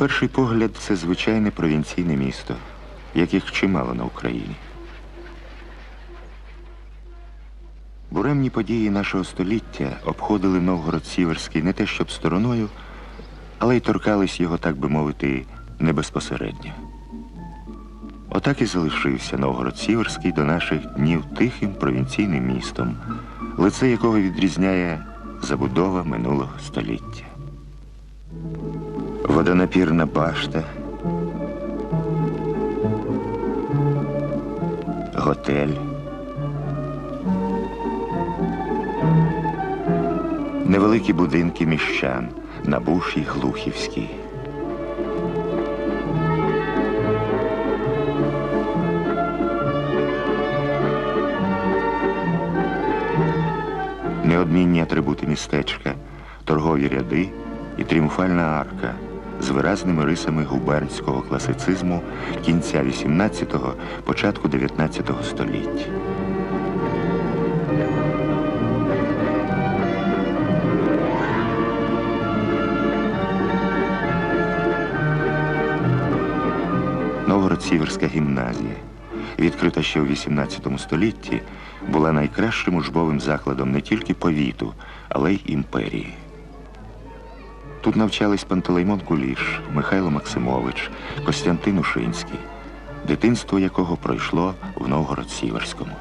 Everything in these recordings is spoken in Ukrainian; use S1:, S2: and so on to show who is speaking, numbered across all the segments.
S1: Перший погляд, це звичайне провінційне місто, яких чимало на Україні. Буремні події нашого століття обходили Новгород Сіверський не те щоб стороною, але й торкались його, так би мовити, не безпосередньо. Отак і залишився Новгород Сіверський до наших днів тихим провінційним містом, лице якого відрізняє забудова минулого століття. Водонапірна башта, готель, невеликі будинки міщан. На буші Глухівській. Неодмінні атрибути містечка, торгові ряди і тріумфальна арка з виразними рисами губернського класицизму кінця XVIII – початку XIX століття. Новгород-Сіверська гімназія, відкрита ще у XVIII столітті, була найкращим учбовим закладом не тільки повіту, але й імперії. Тут навчались Пантелеймон Куліш, Михайло Максимович, Костянтин Ушинський, дитинство якого пройшло в Новгород-Сіверському.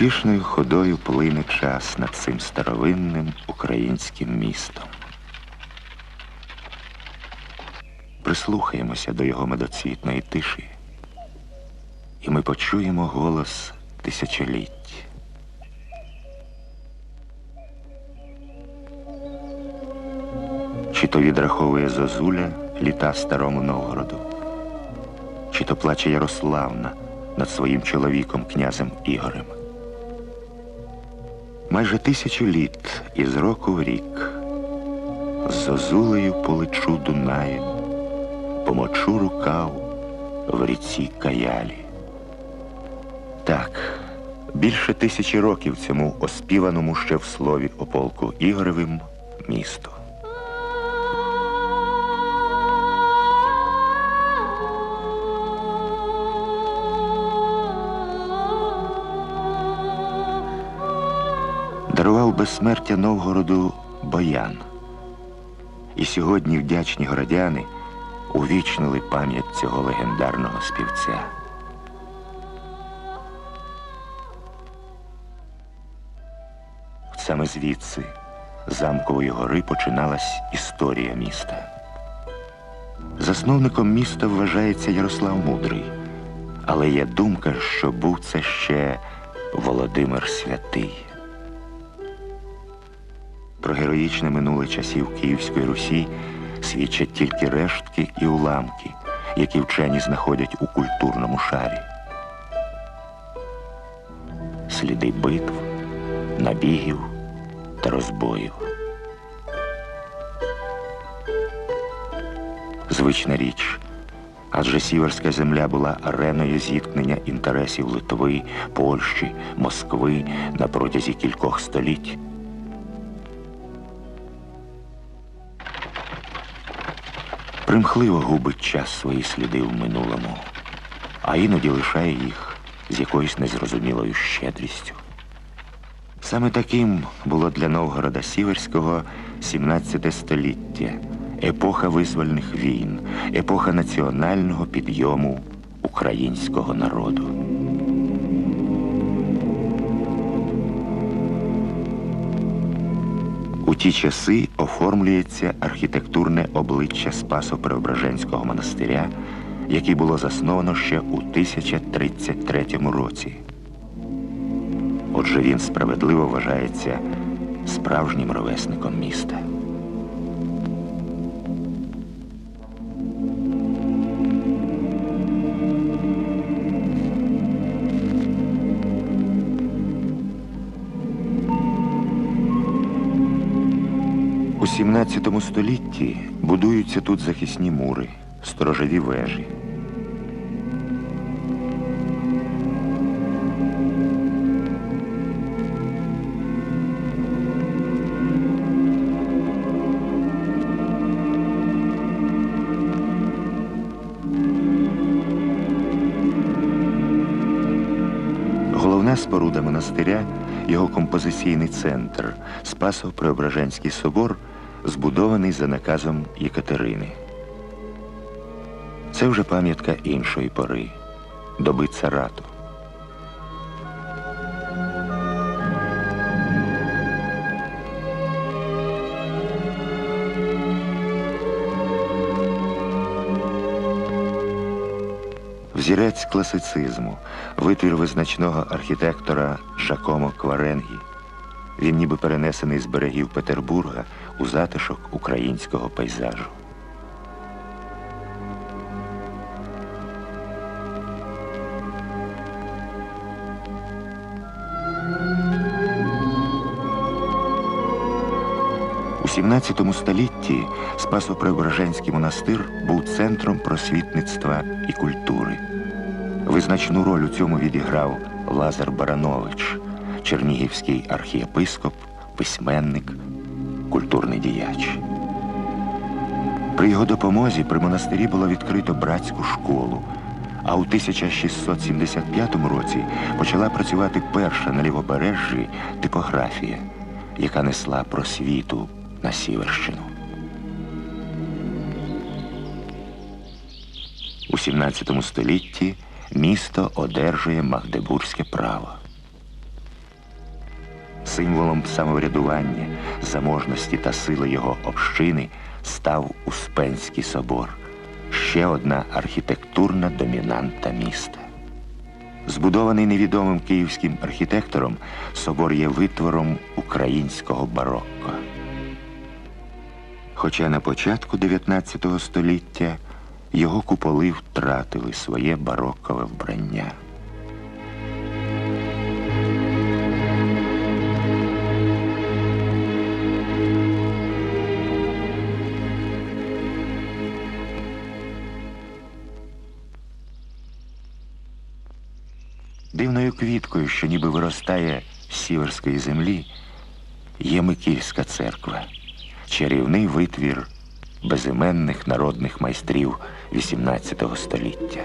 S1: Неспішною ходою плине час над цим старовинним українським містом. Прислухаємося до його медоцвітної тиші, і ми почуємо голос тисячоліть. Чи то відраховує Зозуля літа старому Новгороду, чи то плаче Ярославна над своїм чоловіком, князем Ігорем. Майже тисячу літ із року в рік з Зозулею полечу Дунаєм, помочу рукав в ріці Каялі. Так, більше тисячі років цьому оспіваному ще в слові ополку полку Ігоревим місту. Дарував безсмертя Новгороду Боян. І сьогодні вдячні городяни увічнили пам'ять цього легендарного співця. Саме звідси, замкової гори, починалась історія міста. Засновником міста вважається Ярослав Мудрий, але є думка, що був це ще Володимир Святий. Про героїчне минуле часів Київської Русі свідчать тільки рештки і уламки, які вчені знаходять у культурному шарі. Сліди битв, набігів та розбоїв. Звична річ, адже сіверська земля була ареною зіткнення інтересів Литви, Польщі, Москви на протязі кількох століть. Примхливо губить час свої сліди в минулому, а іноді лишає їх з якоюсь незрозумілою щедрістю. Саме таким було для Новгорода Сіверського 17 століття, епоха визвольних війн, епоха національного підйому українського народу. У ті часи оформлюється архітектурне обличчя Спасо-Преображенського монастиря, який було засновано ще у 1033 році. Отже, він справедливо вважається справжнім ровесником міста. 17 столітті будуються тут захисні мури, сторожові вежі. Головна споруда монастиря його композиційний центр Спасо-Преображенський собор, збудований за наказом Єкатерини. Це вже пам'ятка іншої пори доби царату. Взірець класицизму, витвір визначного архітектора Жакомо Кваренгі. Він ніби перенесений з берегів Петербурга у затишок українського пейзажу. У 17 столітті Спасо-Преображенський монастир був центром просвітництва і культури. Визначну роль у цьому відіграв Лазар Баранович, чернігівський архієпископ, письменник, культурний діяч. При його допомозі при монастирі було відкрито братську школу, а у 1675 році почала працювати перша на лівобережжі типографія, яка несла просвіту на Сіверщину. У 17 столітті місто одержує Магдебурзьке право. Символом самоврядування, заможності та сили його общини став Успенський собор, ще одна архітектурна домінанта міста. Збудований невідомим київським архітектором, собор є витвором українського барокко. Хоча на початку 19 століття його куполи втратили своє барокове вбрання. Дивною квіткою, що ніби виростає з сіверської землі, є Микільська церква, чарівний витвір безіменних народних майстрів XVIII століття.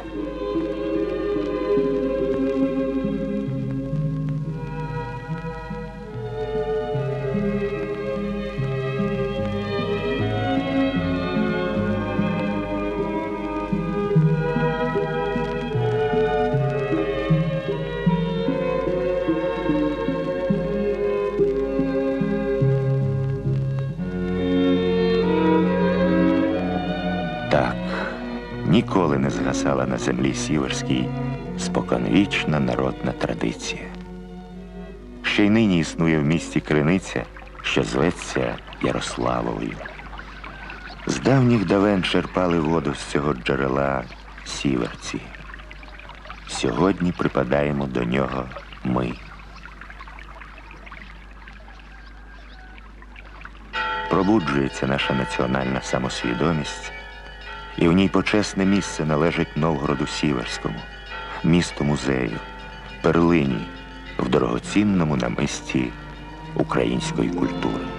S1: Ніколи не згасала на землі сіверській споконвічна народна традиція. Ще й нині існує в місті криниця, що зветься Ярославовою. З давніх давен черпали воду з цього джерела сіверці. Сьогодні припадаємо до нього ми. Пробуджується наша національна самосвідомість, і в ній почесне місце належить Новгороду Сіверському, місту музею, перлині в дорогоцінному намисті української культури.